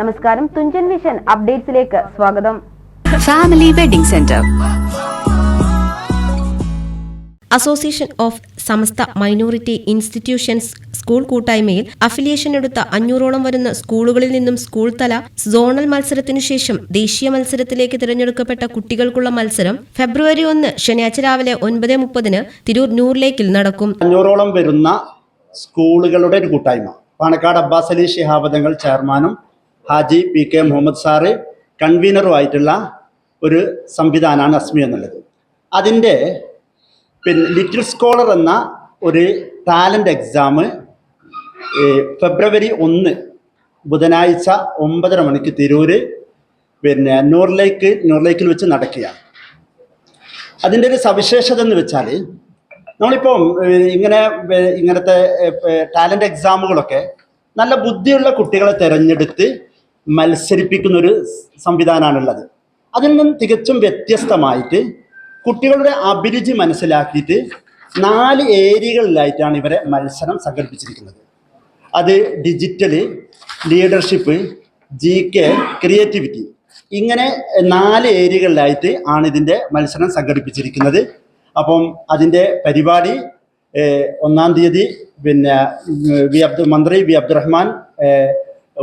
നമസ്കാരം തുഞ്ചൻ വിഷൻ അപ്ഡേറ്റ്സിലേക്ക് സ്വാഗതം. Family wedding centre association of Samastha minority institutions school കൂട്ടായ്മയിൽ അഫിലിയേഷൻ എടുത്ത അഞ്ഞൂറോളം വരുന്ന സ്കൂളുകളിൽ നിന്നും സ്കൂൾ തല സോണൽ മത്സരത്തിനു ശേഷം ദേശീയ മത്സരത്തിലേക്ക് തിരഞ്ഞെടുക്കപ്പെട്ട കുട്ടികൾക്കുള്ള മത്സരം ഫെബ്രുവരി ഒന്ന് ശനിയാഴ്ച രാവിലെ ഒൻപത് മുപ്പതിന് തിരൂർ നൂറിലേക്കിൽ നടക്കും. അഞ്ഞൂറോളം വരുന്ന സ്കൂളുകളുടെ ഒരു കൂട്ടായ്മ. പാണക്കാട് അബ്ബാസ് അലി ശിഹാബദങ്ങൾ ചെയർമാനും Haji P K Muhammad sir കൺവീനറുമായിട്ടുള്ള ഒരു സംവിധാനമാണ് അസ്മി എന്നുള്ളത്. അതിന്റെ പിന്നെ ലിറ്റിൽ സ്കോളർ എന്ന ഒരു ടാലന്റ് എക്സാം ഫെബ്രുവരി ഒന്ന് ബുധനാഴ്ച ഒമ്പതര മണിക്ക് തിരൂര് പിന്നെ നൂറിലേക്ക് നൂറിലേക്കിൽ വെച്ച് നടക്കുക അതിന്റെ ഒരു സവിശേഷത എന്ന് വെച്ചാൽ നമ്മളിപ്പം ഇങ്ങനെ ഇങ്ങനത്തെ ടാലന്റ് എക്സാമുകളൊക്കെ നല്ല ബുദ്ധിയുള്ള കുട്ടികളെ തിരഞ്ഞെടുത്ത് മത്സരിപ്പിക്കുന്ന ഒരു സംവിധാനമാണുള്ളത് അതിൽ നിന്നും തികച്ചും വ്യത്യസ്തമായിട്ട് കുട്ടികളുടെ അഭിരുചി മനസ്സിലാക്കിയിട്ട് നാല് ഏരിയകളിലായിട്ടാണ് ഇവരെ മത്സരം സംഘടിപ്പിച്ചിരിക്കുന്നത്. അത് digital leadership G K creativity. ഇങ്ങനെ നാല് ഏരിയകളിലായിട്ട് ആണ് ഇതിന്റെ മത്സരം സംഘടിപ്പിച്ചിരിക്കുന്നത്. അപ്പം അതിന്റെ പരിപാടി ഒന്നാം തീയതി പിന്നെ വി അബ്ദു മന്ത്രി വി അബ്ദുറഹ്മാൻ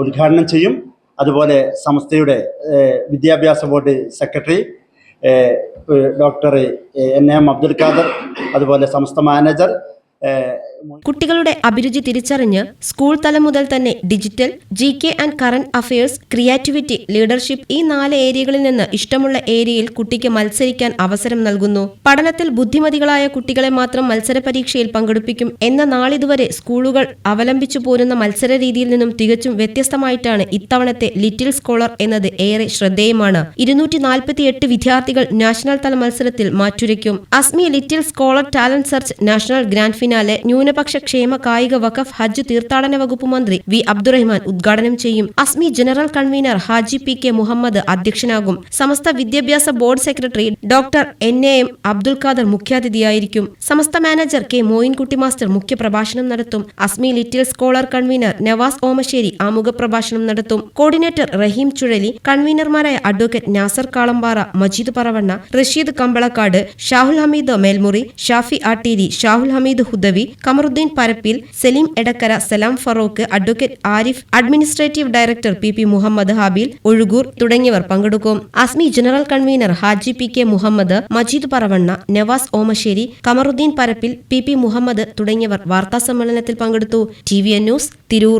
ഉദ്ഘാടനം ചെയ്യും. അതുപോലെ സംസ്ഥയുടെ വിദ്യാഭ്യാസ board secretary doctor N M Abdul Khader അതുപോലെ സംസ്ഥ മാനേജർ കുട്ടികളുടെ അഭിരുചി തിരിച്ചറിഞ്ഞ് സ്കൂൾ തലം മുതൽ തന്നെ digital G K and current affairs creativity leadership ഈ നാല് ഏരിയകളിൽ നിന്ന് ഇഷ്ടമുള്ള ഏരിയയിൽ കുട്ടിക്ക് മത്സരിക്കാൻ അവസരം നൽകുന്നു. പഠനത്തിൽ ബുദ്ധിമതികളായ കുട്ടികളെ മാത്രം മത്സര പരീക്ഷയിൽ പങ്കെടുപ്പിക്കും എന്ന നാളിതുവരെ സ്കൂളുകൾ അവലംബിച്ചു പോരുന്ന മത്സര രീതിയിൽ നിന്നും തികച്ചും വ്യത്യസ്തമായിട്ടാണ് ഇത്തവണത്തെ ലിറ്റിൽ സ്കോളർ എന്നത് ഏറെ ശ്രദ്ധേയമാണ്. ഇരുന്നൂറ്റി നാൽപ്പത്തിയെട്ട് വിദ്യാർത്ഥികൾ നാഷണൽ തല മത്സരത്തിൽ മാറ്റുരയ്ക്കും. ASMI little scholar talent search national grand finale ന്യൂനപക്ഷ ക്ഷേമ കായിക വഖഫ് ഹജ്ജ് തീർത്ഥാടന വകുപ്പ് മന്ത്രി വി അബ്ദുറഹ്മാൻ ഉദ്ഘാടനം ചെയ്യും. ASMI general convener Haji P K Muhammad അധ്യക്ഷനാകും. Samastha വിദ്യാഭ്യാസ board secretary doctor N A M Abdul Khader മുഖ്യാതിഥിയായിരിക്കും. Samastha manager K Moinkutty master മുഖ്യപ്രഭാഷണം നടത്തും. ASMI little scholar convener Navas Omassery ആമുഖ പ്രഭാഷണം നടത്തും. കോർഡിനേറ്റർ റഹീം Chuzhali കൺവീനർമാരായ advocate Nasar Kalambara Majeed Paravanna Rasheed Kambalakkad Shahul Hameed Melmuri Shafi Atteeri Shahul Hameed Hudawi Kamarudheen Parappil Saleem Edakkara Salam Farook advocate Arif administrative director P P Muhammad Habil Ozhukur തുടങ്ങിയവർ പങ്കെടുക്കും. ASMI general convener Haji P K Muhammad Majeed Paravanna Navas Omassery Kamarudheen Parappil P P Muhammad തുടങ്ങിയവർ വാർത്താ സമ്മേളനത്തിൽ പങ്കെടുത്തു. T V N news Tirur.